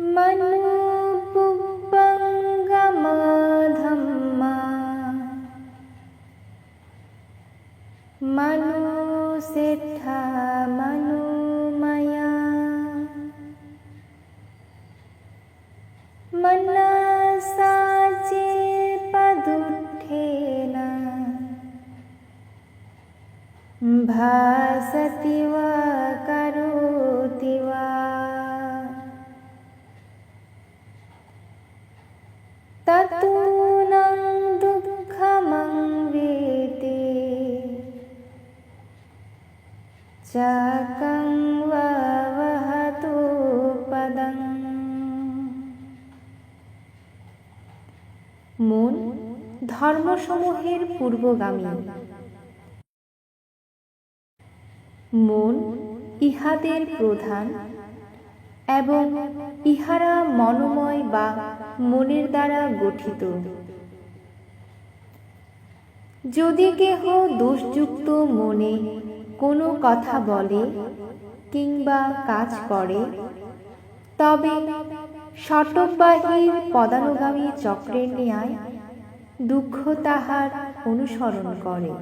मनुपुप्पङ्गमधम्मा मनुसेट्ठा मनुमया। मनसा चेपदुःखेन भासति वा करोति ततूनं दुःखमङ्वेति চাকং বহতু পদং মন ধর্মসমূহের পূর্বগামী মন ইহাদের প্রধান এবং ইহারা মনোময় বা মনের দ্বারা গঠিত। যদি কেহ দোষযুক্ত মনে কোনো কথা বলে কিংবা কাজ করে, তবে শটকবাহীর পদানুগামী চক্রের ন্যায় দুঃখ তাহার অনুসরণ করে।